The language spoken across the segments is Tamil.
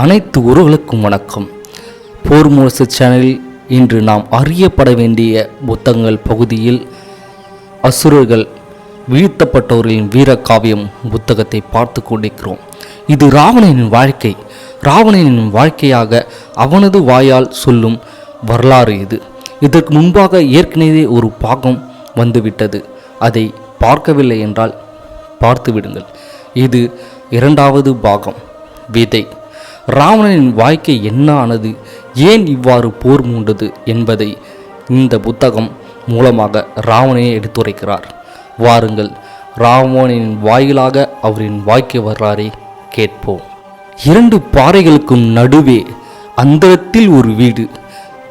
அனைத்து உறவுகளுக்கும் வணக்கம். போர் முரசு சேனலில் இன்று நாம் அறியப்பட வேண்டிய புத்தகங்கள் பகுதியில் அசுரர்கள் வீழ்த்தப்பட்டவர்களின் வீரகாவியம் புத்தகத்தை பார்த்து கொண்டிருக்கிறோம். இது ராவணனின் வாழ்க்கை. ராவணனின் வாழ்க்கையாக அவனது வாயால் சொல்லும் வரலாறு இது. இதற்கு முன்பாக ஏற்கனவே ஒரு பாகம் வந்துவிட்டது. அதை பார்க்கவில்லை என்றால் பார்த்து விடுங்கள் இது இரண்டாவது பாகம். விதை. ராவணனின் வாழ்க்கை என்ன ஆனது ஏன் இவ்வாறு போர் மூண்டது என்பதை இந்த புத்தகம் மூலமாக ராவணனை எடுத்துரைக்கிறார். வாருங்கள் ராவணனின் வாயிலாக அவரின் வாழ்க்கை வரலாறை கேட்போம். இரண்டு பாறைகளுக்கும் நடுவே அந்தரத்தில் ஒரு வீடு.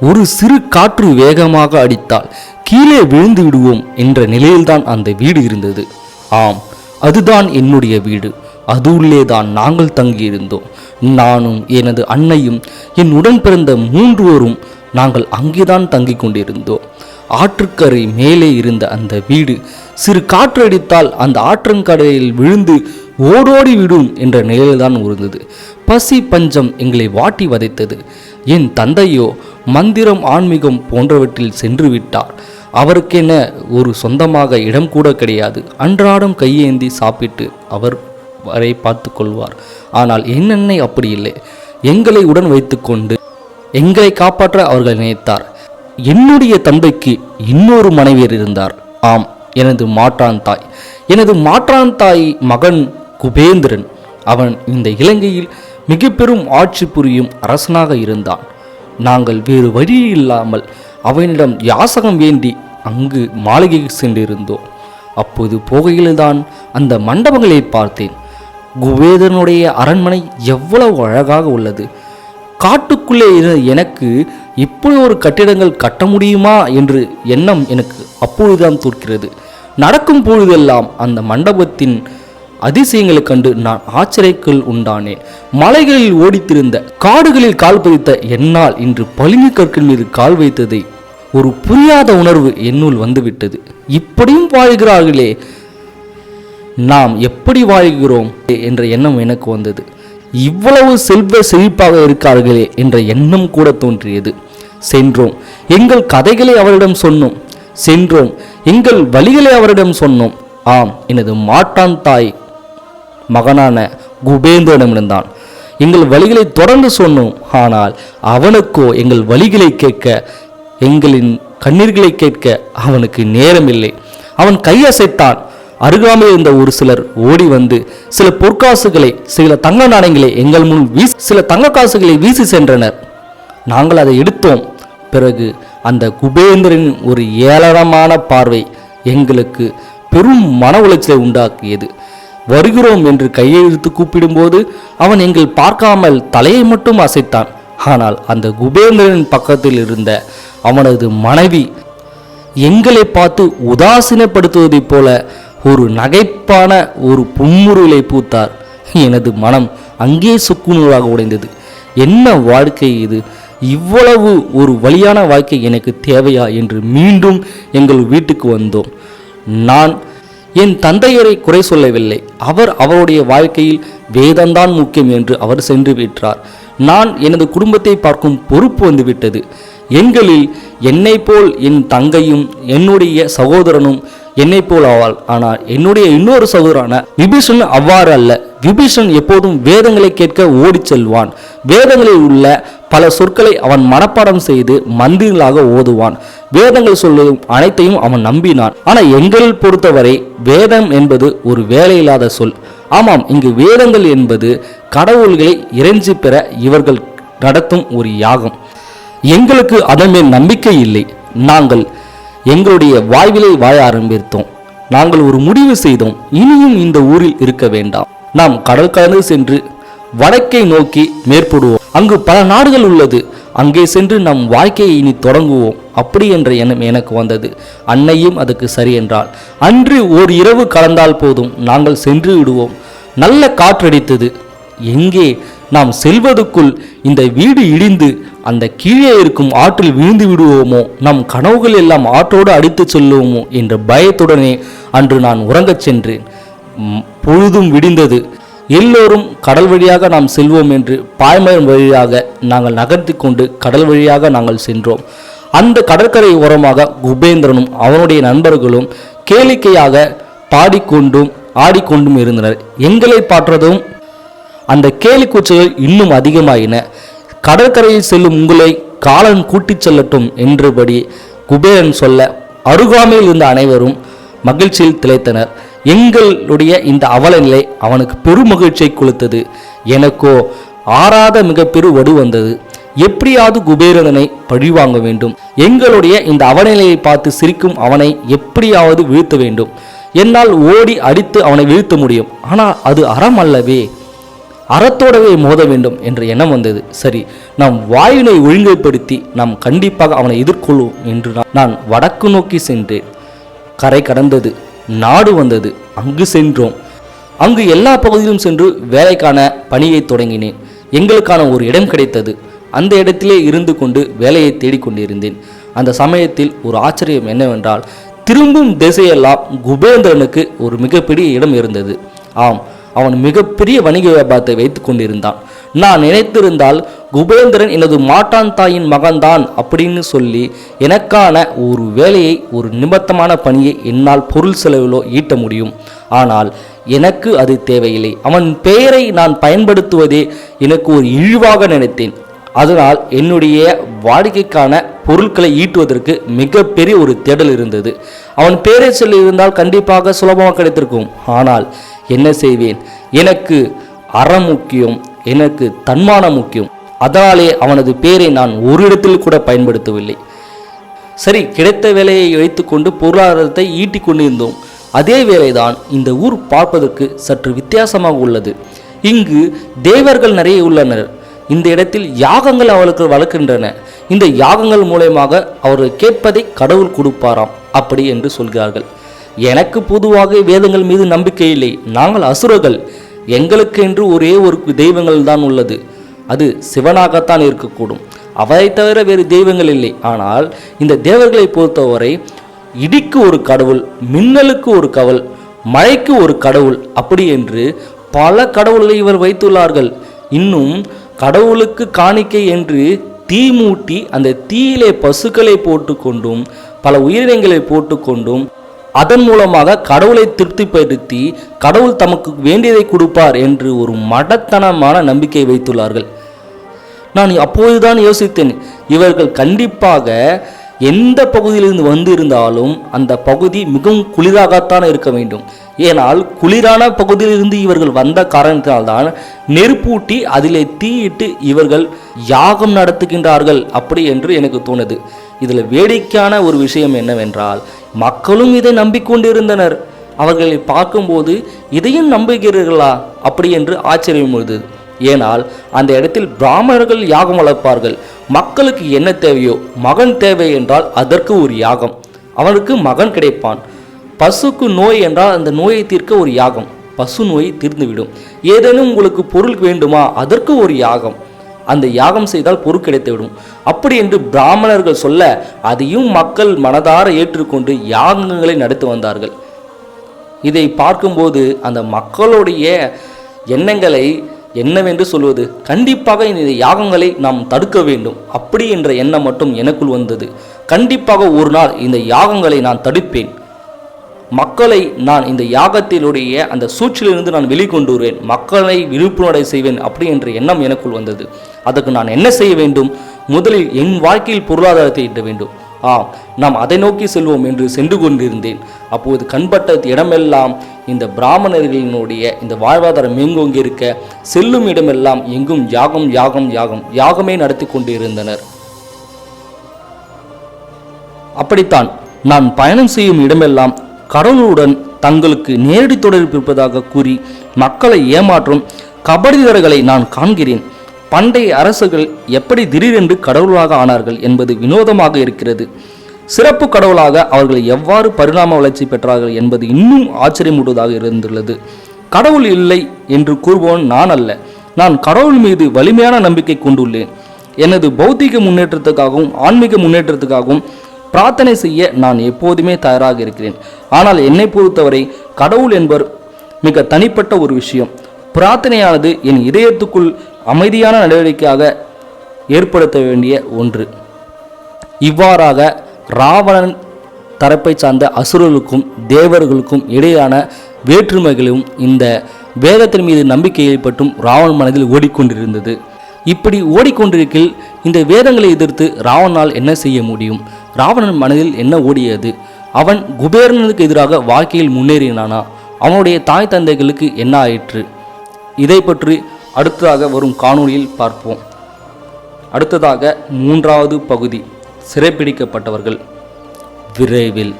ஒரு சிறு காற்று வேகமாக அடித்தால் கீழே விழுந்து விடுவோம் என்ற நிலையில்தான் அந்த வீடு இருந்தது. ஆம் அதுதான் என்னுடைய வீடு. அது உள்ளே தான் நாங்கள் தங்கியிருந்தோம். நானும் எனது அன்னையும் என் உடன் பிறந்த மூன்றுவரும் நாங்கள் அங்கேதான் தங்கி கொண்டிருந்தோம். ஆற்றுக்கரை மேலே இருந்த அந்த வீடு சிறு காற்றடித்தால் அந்த ஆற்றங்கரையில் விழுந்து ஓடோடி விடும் என்ற நிலையில்தான் இருந்தது பசி பஞ்சம் எங்களை வாட்டி வதைத்தது. என் தந்தையோ மந்திரம் ஆன்மீகம் போன்றவற்றில் சென்று விட்டார் அவருக்கென ஒரு சொந்தமாக இடம் கூட கிடையாது. அன்றாடம் கையேந்தி சாப்பிட்டு அவர் வரை பார்த்து கொள்வார் ஆனால் என்னென்னை அப்படி இல்லை. எங்களை உடன் வைத்துக்கொண்டு எங்களை காப்பாற்ற அவர்கள் நினைத்தார். என்னுடைய தந்தைக்கு இன்னொரு மனைவியர் இருந்தார். ஆம் எனது மாற்றான் தாய். எனது மாற்றான் தாய் மகன் குபேந்திரன். அவன் இந்த இலங்கையில் மிக பெரும் ஆட்சி புரியும் அரசனாக இருந்தான். நாங்கள் வேறு வழி இல்லாமல் அவனிடம் யாசகம் வேண்டி அங்கு மாளிகைக்கு சென்றிருந்தோம். அப்போது போகையில்தான் அந்த மண்டபங்களை பார்த்தேன். குபேதனுடைய அரண்மனை எவ்வளவு அழகாக உள்ளது. காட்டுக்குள்ளே இருந்த எனக்கு இப்படி ஒரு கட்டிடங்கள் கட்ட முடியுமா என்று எண்ணம் எனக்கு அப்பொழுதுதான் தோற்கிறது. நடக்கும் பொழுதெல்லாம் அந்த மண்டபத்தின் அதிசயங்களைக் கண்டு நான் ஆச்சரியக்குள் உண்டானேன். மலைகளில் ஓடித்திருந்த காடுகளில் கால் பதித்த என்னால் இன்று பளிங்கு கற்கள் மீது கால் வைத்ததை ஒரு புரியாத உணர்வு என்னுள் வந்துவிட்டது. இப்படியும் வாழ்கிறார்களே நாம் எப்படி வாழ்கிறோம் என்ற எண்ணம் எனக்கு வந்தது. இவ்வளவு செல்வ செழிப்பாக இருக்கார்களே என்ற எண்ணம் கூட தோன்றியது. சென்றோம். எங்கள் கதைகளை அவரிடம் சொன்னோம். சென்றோம். எங்கள் வழிகளை அவரிடம் சொன்னோம். ஆம் எனது மாட்டான் தாய் மகனான குபேந்திரனிடம்தான் எங்கள் வழிகளை தொடர்ந்து சொன்னோம். ஆனால் அவனுக்கோ எங்கள் வழிகளை கேட்க எங்களின் கண்ணீர்களை கேட்க அவனுக்கு நேரமில்லை. அவன் கையசைத்தான். அருகாமையில் இருந்த ஒரு சிலர் ஓடி வந்து சில பொற்காசுகளை சில தங்க நாணயங்களை எங்கள் முன் வீசி சில தங்க காசுகளை வீசி சென்றனர். நாங்கள் அதை எடுத்தோம். பிறகு அந்த குபேந்திரன் ஒரு ஏளனமான பார்வை எங்களுக்கு பெரும் மன உளைச்சலை உண்டாக்கியது. வருகிறோம் என்று கையெழுத்து கூப்பிடும்போது அவன் எங்கள் பார்க்காமல் தலையை மட்டும் அசைத்தான். ஆனால் அந்த குபேந்திரனின் பக்கத்தில் இருந்த அவனது மனைவி எங்களை பார்த்து உதாசீனப்படுத்துவதைப் போல ஒரு நகைப்பான ஒரு புன்முறுவலை பூத்தார். எனது மனம் அங்கே சுக்குநூறாக உடைந்தது. என்ன வாழ்க்கை இது? இவ்வளவு ஒரு வழியான வாழ்க்கை எனக்கு தேவையா என்று மீண்டும் எங்கள் வீட்டுக்கு வந்தோம். நான் என் தந்தையரை குறை சொல்லவில்லை. அவர் அவருடைய வாழ்க்கையில் வேதம்தான் முக்கியம் என்று அவர் சென்று விட்டார். நான் எனது குடும்பத்தை பார்க்கும் பொறுப்பு வந்துவிட்டது எண்களில் என்னை போல் என் தங்கையும் என்னுடைய சகோதரனும் என்னை போல் ஆவாள். ஆனால் என்னுடைய இன்னொரு சகோதரான விபீஷன் அவ்வாறு அல்ல. விபீஷன் எப்போதும் வேதங்களை கேட்க ஓடிச் செல்வான். வேதங்களில் உள்ள பல சொற்களை அவன் மனப்பாடம் செய்து மந்திரங்களாக ஓதுவான். வேதங்கள் சொல்லும் அனைத்தையும் அவன் நம்பினான். ஆனால் எங்கள் பொறுத்தவரை வேதம் என்பது ஒரு வேலையில்லாத சொல். ஆமாம் இங்கு வேதங்கள் என்பது கடவுள்களை இறைஞ்சி பெற இவர்கள் நடத்தும் ஒரு யாகம். எங்களுக்கு அதன் மேல் நம்பிக்கை இல்லை. நாங்கள் எங்களுடைய வாய்விலை வாழ ஆரம்பித்தோம். நாங்கள் ஒரு முடிவு செய்தோம். இனியும் இந்த ஊரில் இருக்க வேண்டாம். நாம் கடல் கடந்து சென்று வடக்கை நோக்கி மேற்படுவோம் அங்கு பல நாடுகள் உள்ளது. அங்கே சென்று நம் வாழ்க்கையை இனி தொடங்குவோம். அப்படி என்ற எண்ணம் எனக்கு வந்தது. அன்னையும் அதுக்கு சரி என்றால் அன்று ஓர் இரவு கலந்தால் போதும். நாங்கள் சென்று விடுவோம். நல்ல காற்றடித்தது. எங்கே? நாம் செல்வதற்குள் இந்த வீடு இடிந்து அந்த கீழே இருக்கும் ஆற்றில் விழுந்து விடுவோமோ? நம் கனவுகள் எல்லாம் ஆற்றோடு அடித்துச் செல்லுவோமோ என்ற பயத்துடனே அன்று நான் உறங்கச் சென்றேன். பொழுதும் விடிந்தது. எல்லோரும் கடல் வழியாக நாம் செல்வோம் என்று பாய்மரம் வழியாக நாங்கள் நகர்த்தி கொண்டு கடல் வழியாக நாங்கள் சென்றோம். அந்த கடற்கரை ஓரமாக குபேந்திரனும் அவனுடைய நண்பர்களும் கேளிக்கையாக பாடிக்கொண்டும் ஆடிக்கொண்டும் இருந்தனர். எங்களை பாற்றதும் அந்த கேலி கூச்சல்கள் இன்னும் அதிகமாயின. கடற்கரையில் செல்லும் உங்களை காலன் கூட்டிச் செல்லட்டும் என்றபடி குபேரன் சொல்ல அருகாமையில் இருந்த அனைவரும் மகிழ்ச்சியில் திளைத்தனர். எங்களுடைய இந்த அவலநிலை அவனுக்கு பெரும் மகிழ்ச்சியை கொளுத்தது. எனக்கோ ஆறாத மிக பெரு வடு வந்தது. எப்படியாவது குபேரனை பழிவாங்க வேண்டும். எங்களுடைய இந்த அவலநிலையை பார்த்து சிரிக்கும் அவனை எப்படியாவது வீழ்த்த வேண்டும். என்னால் ஓடி அடித்து அவனை வீழ்த்த முடியும். ஆனால் அது அறம் அல்லவே. அறத்தோடவே மோத வேண்டும் என்ற எண்ணம் வந்தது. சரி நாம் வாயுனை ஒழுங்குபடுத்தி நாம் கண்டிப்பாக அவனை எதிர்கொள்வோம் என்று நான் வடக்கு நோக்கி சென்றேன் கரை கடந்தது. நாடு வந்தது. அங்கு சென்றோம். அங்கு எல்லா பகுதியிலும் சென்று வேலைக்கான பணியை தொடங்கினேன். எங்களுக்கான ஒரு இடம் கிடைத்தது. அந்த இடத்திலே இருந்து கொண்டு வேலையை தேடிக்கொண்டிருந்தேன். அந்த சமயத்தில் ஒரு ஆச்சரியம் என்னவென்றால் திரும்பும் திசையெல்லாம் குபேந்திரனுக்கு ஒரு மிகப்பெரிய இடம் இருந்தது. ஆம் அவன் மிகப்பெரிய வணிக வியாபாரத்தை வைத்துக் கொண்டிருந்தான். நான் நினைத்திருந்தால் குபேந்திரன் எனது மாட்டான் தாயின் மகன்தான் அப்படின்னு சொல்லி எனக்கான ஒரு வேலையை ஒரு நிமித்தமான பணியை என்னால் பொருள் செலவிலோ ஈட்ட முடியும். ஆனால் எனக்கு அது தேவையில்லை. அவன் பெயரை நான் பயன்படுத்துவதே எனக்கு ஒரு இழிவாக நினைத்தேன். அதனால் என்னுடைய வாடிக்கைக்கான பொருட்களை ஈட்டுவதற்கு மிகப்பெரிய ஒரு தேடல் இருந்தது. அவன் பேரை சொல்லி இருந்தால் கண்டிப்பாக சுலபமாக கிடைத்திருக்கும். ஆனால் என்ன செய்வேன்? எனக்கு அறம் முக்கியம் எனக்கு தன்மானம் முக்கியம். அதனாலே அவனது பேரை நான் ஒரு இடத்தில் கூட பயன்படுத்தவில்லை. சரி கிடைத்த வேலையை வைத்துக்கொண்டு பொருளாதாரத்தை ஈட்டிக் கொண்டிருந்தோம். அதே வேலைதான் இந்த ஊர் பார்ப்பதற்கு சற்று வித்தியாசமாக உள்ளது. இங்கு தேவர்கள் நிறைய உள்ளனர். இந்த இடத்தில் யாகங்கள் அவளுக்கு வளர்க்கின்றன. இந்த யாகங்கள் மூலயமாக அவர்கள் கேட்பதை கடவுள் கொடுப்பாராம் அப்படி என்று சொல்கிறார்கள். எனக்கு பொதுவாக வேதங்கள் மீது நம்பிக்கை இல்லை. நாங்கள் அசுரர்கள். எங்களுக்கு என்று ஒரே ஒரு தெய்வங்கள் தான் உள்ளது. அது சிவனாகத்தான் இருக்கக்கூடும். அவரை தவிர வேறு தெய்வங்கள் இல்லை. ஆனால் இந்த தேவர்களை பொறுத்தவரை இடிக்கு ஒரு கடவுள் மின்னலுக்கு ஒரு கவல் மழைக்கு ஒரு கடவுள் அப்படி என்று பல கடவுள்களை இவர் வைத்துள்ளார்கள். இன்னும் கடவுளுக்கு காணிக்கை என்று தீ மூட்டி அந்த தீயிலே பசுக்களை போட்டுக்கொண்டும் பல உயிரினங்களை போட்டுக்கொண்டும் அதன் மூலமாக கடவுளை திருப்திப்படுத்தி கடவுள் தமக்கு வேண்டியதை கொடுப்பார் என்று ஒரு மடத்தனமான நம்பிக்கை வைத்துள்ளார்கள். நான் அப்போதுதான் யோசித்தேன் இவர்கள் கண்டிப்பாக எந்த பகுதியிலிருந்து வந்திருந்தாலும் அந்த பகுதி மிகவும் குளிராகத்தான் இருக்க வேண்டும். ஏனால் குளிரான பகுதியிலிருந்து இவர்கள் வந்த காரணத்தினால்தான் நெருப்பூட்டி அதிலே தீயிட்டு இவர்கள் யாகம் நடத்துகின்றார்கள் அப்படி என்று எனக்கு தோணுது. இதில் வேடிக்கையான ஒரு விஷயம் என்னவென்றால் மக்களும் இதை நம்பிக்கொண்டிருந்தனர். அவர்களை பார்க்கும்போது இதையும் நம்புகிறீர்களா? அப்படி என்று ஆச்சரியம் உள்ளது ஏனால் அந்த இடத்தில் பிராமணர்கள் யாகம் வளர்ப்பார்கள். மக்களுக்கு என்ன தேவையோ மகன் தேவை என்றால் அதற்கு ஒரு யாகம். அவனுக்கு மகன் கிடைப்பான். பசுக்கு நோய் என்றால் அந்த நோயை தீர்க்க ஒரு யாகம். பசு நோய் தீர்ந்துவிடும். ஏதேனும் உங்களுக்கு பொருள் வேண்டுமா அதற்கு ஒரு யாகம். அந்த யாகம் செய்தால் பொருள் கிடைத்துவிடும் அப்படி என்று பிராமணர்கள் சொல்ல அதையும் மக்கள் மனதார ஏற்றுக்கொண்டு யாகங்களை நடத்தி வந்தார்கள். இதை பார்க்கும்போது அந்த மக்களுடைய எண்ணங்களை என்னவென்று சொல்வது? கண்டிப்பாக இந்த யாகங்களை நாம் தடுக்க வேண்டும். அப்படி என்ற எண்ணம் மட்டும் எனக்குள் வந்தது. கண்டிப்பாக ஒரு நாள் இந்த யாகங்களை நான் தடுப்பேன். மக்களை நான் இந்த யாகத்தினுடைய அந்த சூழ்ச்சியிலிருந்து நான் வெளிக்கொண்டு வருவேன் மக்களை விழிப்புணர்வை செய்வேன் அப்படி என்ற எண்ணம் எனக்குள் வந்தது. அதற்கு நான் என்ன செய்ய வேண்டும்? முதலில் என் வாழ்க்கையில் பொருளாதாரத்தை ஈட்ட வேண்டும். ஆ நாம் அதை நோக்கி செல்வோம் என்று சென்று கொண்டிருந்தேன். அப்போது கண்பட்ட இடமெல்லாம் இந்த பிராமணர்களினுடைய இந்த வாழ்வாதாரம் மேங்கோங்கி இருக்க? செல்லும் இடமெல்லாம் எங்கும் யாகம் யாகம் யாகம் யாகமே நடத்தி கொண்டிருந்தனர். அப்படித்தான் நான் பயணம் செய்யும் இடமெல்லாம் கடவுளுடன் தங்களுக்கு நேரடி தொடர்பு இருப்பதாக கூறி மக்களை ஏமாற்றும் கபடிதர்களை நான் காண்கிறேன். பண்டைய அரசுகள் எப்படி திடீரென்று கடவுளாக ஆனார்கள் என்பது வினோதமாக இருக்கிறது. சிறப்பு கடவுளாக அவர்கள் எவ்வாறு பரிணாம வளர்ச்சி பெற்றார்கள் என்பது இன்னும் ஆச்சரியமூட்டுவதாக இருந்துள்ளது. கடவுள் இல்லை என்று கூறுபவன் நான் அல்ல. நான் கடவுள் மீது வலிமையான நம்பிக்கை கொண்டுள்ளேன். எனது பௌத்திக முன்னேற்றத்துக்காகவும் ஆன்மீக முன்னேற்றத்துக்காகவும் பிரார்த்தனை செய்ய நான் எப்போதுமே தயாராக இருக்கிறேன். ஆனால் என்னை பொறுத்தவரை கடவுள் என்பவர் மிக தனிப்பட்ட ஒரு விஷயம். பிரார்த்தனையானது என் இதயத்துக்குள் அமைதியான நடவடிக்கையாக ஏற்படுத்த வேண்டிய ஒன்று. இவ்வாறாக ராவணன் தரப்பை சார்ந்த அசுரர்களுக்கும் தேவர்களுக்கும் இடையான வேற்றுமைகளும் இந்த வேதத்தின் மீது நம்பிக்கை ஏற்பட்டும் ராவணன் மனதில் ஓடிக்கொண்டிருந்தது. இப்படி ஓடிக்கொண்டிருக்கில் இந்த வேதங்களை எதிர்த்து ராவணால் என்ன செய்ய முடியும்? ராவணன் மனதில் என்ன ஓடியது? அவன் குபேரனுக்கு எதிராக வாழ்க்கையில் முன்னேறினானா? அவனுடைய தாய் தந்தைகளுக்கு என்ன ஆயிற்று? இதை பற்றி அடுத்ததாக வரும் காணொளியில் பார்ப்போம். அடுத்ததாக மூன்றாவது பகுதி சிறைப்பிடிக்கப்பட்டவர்கள். விரைவில்.